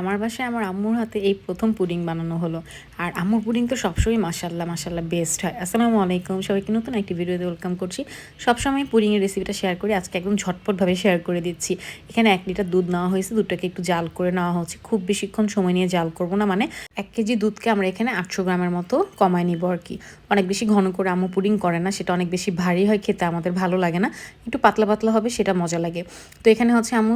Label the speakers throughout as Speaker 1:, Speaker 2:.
Speaker 1: আমার বাসায় আমার আম্মুর হাতে এই প্রথম পুডিং বানানো হলো। আর আম্মুর পুডিং তো সবসময় মাসাল্লাহ মাসাল্লাহ বেস্ট হয়। আসসালামু আলাইকুম, সবাইকে নতুন একটি ভিডিওতে ওয়েলকাম করছি। সবসময় পুডিংয়ের রেসিপিটা শেয়ার করি, আজকে একদম ঝটপটভাবে শেয়ার করে দিচ্ছি। এখানে এক লিটার দুধ নেওয়া হয়েছে, দুধটাকে একটু জাল করে নেওয়া হচ্ছে। খুব বেশিক্ষণ সময় নিয়ে জাল করব না মানে এক কেজি দুধকে আমরা এখানে আটশো গ্রামের মতো কমায় নিব আর কি। অনেক বেশি ঘন করে আম্মু পুডিং করে না সেটা অনেক বেশি ভারী হয় খেতে আমাদের ভালো লাগে না। একটু পাতলা পাতলা হবে সেটা মজা লাগে। তো এখানে হচ্ছে আহ,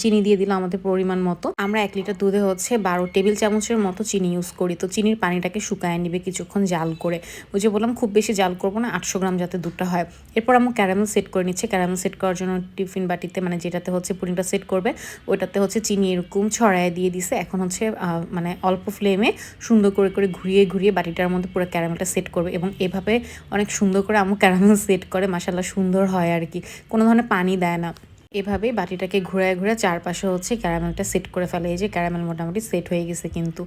Speaker 1: চিনি দিয়ে দিল আমাদের পরিমাণ মতো। আমরা এক লিটার দুধে হচ্ছে বারো টেবিল চামচের মতো চিনি ইউজ করি। তো চিনির পানিটাকে শুকায় নিবে কিছুক্ষণ জাল করে। ওই যে বললাম খুব বেশি জাল করব না আটশো গ্রাম যাতে দুধটা হয়। এরপর আম্মু ক্যারামেল সেট করে নিচ্ছে। ক্যারামেল সেট করার জন্য টিফিন বাটিতে মানে যেটাতে হচ্ছে পুডিংটা সেট করবে ওইটাতে হচ্ছে চিনি এরকম ছড়ায় দিয়ে দিছে। এখন হচ্ছে মানে অল্প ফ্লেমে সুন্দর করে করে ঘুরিয়ে ঘুরিয়ে বাটিটার মধ্যে পুরো ক্যারামেলটা সেট করবে। এবং এভাবে অনেক সুন্দর করে আমু ক্যারামেল সেট করে মাসাল্লাহ সুন্দর হয় আর কি। কোনো ধরনের পানি দেয় না। এভাবেই বাটিটাকে ঘুরায় ঘুরে চারপাশে হচ্ছে ক্যারামেলটা সেট করে ফেলে। এই যে ক্যারামেল মোটামুটি সেট হয়ে গেছে কিন্তু।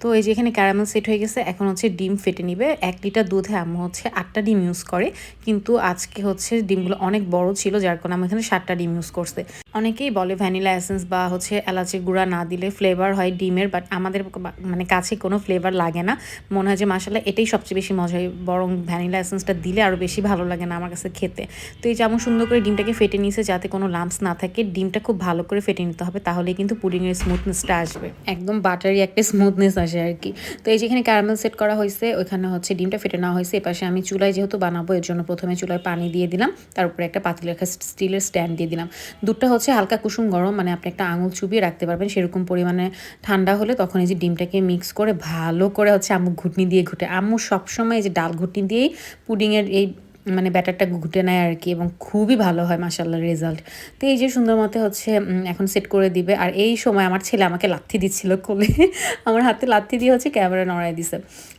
Speaker 1: তো এই যে এখানে ক্যারামেল সেট হয়ে গেছে, এখন হচ্ছে ডিম ফেটে নিবে। এক লিটার দুধে আম্মু হচ্ছে আটটা ডিম ইউজ করে। কিন্তু আজকে হচ্ছে ডিমগুলো অনেক বড় ছিল, যার কারণে আমি এখানে সাতটা ডিম ইউজ করছে। অনেকেই বলে ভ্যানিলা এসেন্স বা হচ্ছে এলাচের গুঁড়া না দিলে ফ্লেভার হয় ডিমের বাট আমাদের মানে কাছে কোনো ফ্লেভার লাগে না। মনে হয় যে মাসাল্লাহ এটাই সবচেয়ে বেশি মজা হয় বরং ভ্যানিলা এসেন্সটা দিলে আরও বেশি ভালো লাগে না আমার কাছে খেতে। তো এই যে যেমন সুন্দর করে ডিমটাকে ফেটে নিয়েছে যাতে কোনো লাম্পস না থাকে, ডিমটা খুব ভালো করে ফেটে নিতে হবে, তাহলে কিন্তু পুডিংয়ের স্মুথনেসটা আসবে। একদম বাটারি একটা স্মুথনেস আসে আর কি। তো এই যেখানে ক্যারামেল সেট করা হয়েছে, ওইখানে হচ্ছে ডিমটা ফেটে নেওয়া হয়েছে। এপাশে আমি চুলায় যেহেতু বানাবো, এর জন্য প্রথমে চুলায় পানি দিয়ে দিলাম, তার উপরে একটা পাতিল রাখা স্টিলের স্ট্যান্ড দিয়ে দিলাম। দুধটা হচ্ছে হালকা কুসুম গরম মানে আপনি একটা আঙুল চুবিয়ে রাখতে পারবেন, সেরকম পরিমাণে ঠান্ডা হলে তখন এই যে ডিমটাকে মিক্স করে ভালো করে হচ্ছে আম্মু ঘুটনি দিয়ে ঘুটে। আম্মু সবসময় এই যে ডাল ঘুটনি দিয়েই পুডিংয়ের এই মানে ব্যাটারটা ঘুটে নেয় আর কি এবং খুবই ভালো হয় মাসাল্লাহ রেজাল্ট তো এই যে সুন্দর মতে হচ্ছে এখন সেট করে দিবে। আর এই সময় আমার ছেলে আমাকে লাথি দিচ্ছিল কোলে। আমার হাতে লাথি দিয়ে হচ্ছে ক্যামেরা নড়াই দিছে।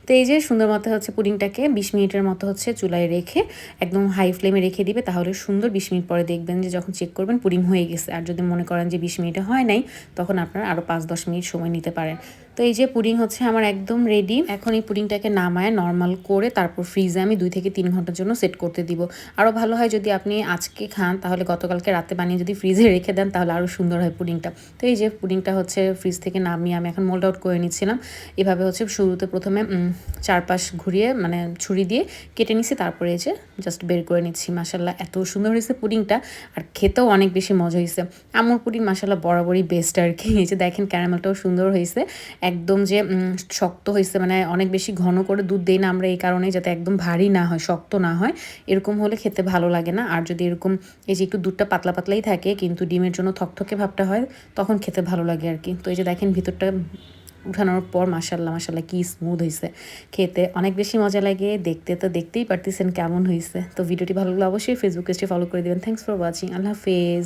Speaker 1: তো এই যে সুন্দর মতো হচ্ছে পুডিংটাকে বিশ মিনিটের মতো হচ্ছে চুলায় রেখে একদম হাই ফ্লেমে রেখে দিবে, তাহলে সুন্দর বিশ মিনিট পরে দেখবেন যে যখন চেক করবেন পুডিং হয়ে গেছে। আর যদি মনে করেন যে বিশ মিনিটে হয় নাই, তখন আপনারা আরও পাঁচ দশ মিনিট সময় নিতে পারেন। তো এই যে পুডিং হচ্ছে আমার একদম রেডি এখন এই পুডিংটাকে নামায় নর্মাল করে তারপর ফ্রিজে আমি দুই থেকে তিন ঘণ্টার জন্য সেট করতে দিব। আরও ভালো হয় যদি আপনি আজকে খান, তাহলে গতকালকে রাতে বানিয়ে যদি ফ্রিজে রেখে দেন, তাহলে আরও সুন্দর হয় পুডিংটা। তো এই যে পুডিংটা হচ্ছে ফ্রিজ থেকে নামিয়ে আমি এখন মোল্ড আউট করে নিচ্ছিলাম। এভাবে হচ্ছে শুরুতে প্রথমে চারপাশ ঘুরিয়ে মানে ছুরি দিয়ে কেটে নিচ্ছি তারপরে এই যে জাস্ট বের করে নিচ্ছি। মাসাল্লাহ এত সুন্দর হয়েছে পুডিংটা। আর খেতেও অনেক বেশি মজা হয়েছে। আমুর পুডিং মাসাল্লাহ বরাবরই বেস্ট আর কি। এই যে দেখেন ক্যারামেলটাও সুন্দর হয়েছে। একদম যে শক্ত হয়েছে। মানে অনেক বেশি ঘন করে দুধ দেই না আমরা এই কারণে যাতে একদম ভারী না হয়, শক্ত না হয়। এরকম হলে খেতে ভালো লাগে না। আর যদি এরকম এই যে একটু দুধটা পাতলা পাতলাই থাকে, কিন্তু ডিমের জন্য থকথকে ভাবটা হয়, তখন খেতে ভালো লাগে আর কি। তো এই যে দেখেন ভিতরটা উঠানোর পর মাসাল্লাহ মাসাল্লাহ কি স্মুথ হয়েছে খেতে অনেক বেশি মজা লাগে, দেখতে তো দেখতেই পারতেছেন কেমন হয়েছে তো ভিডিওটি ভালো লাগলে অবশ্যই ফেসবুক পেজটি ফলো করে দেবেন। থ্যাংকস ফর ওয়াচিং আল্লাহ হাফেজ।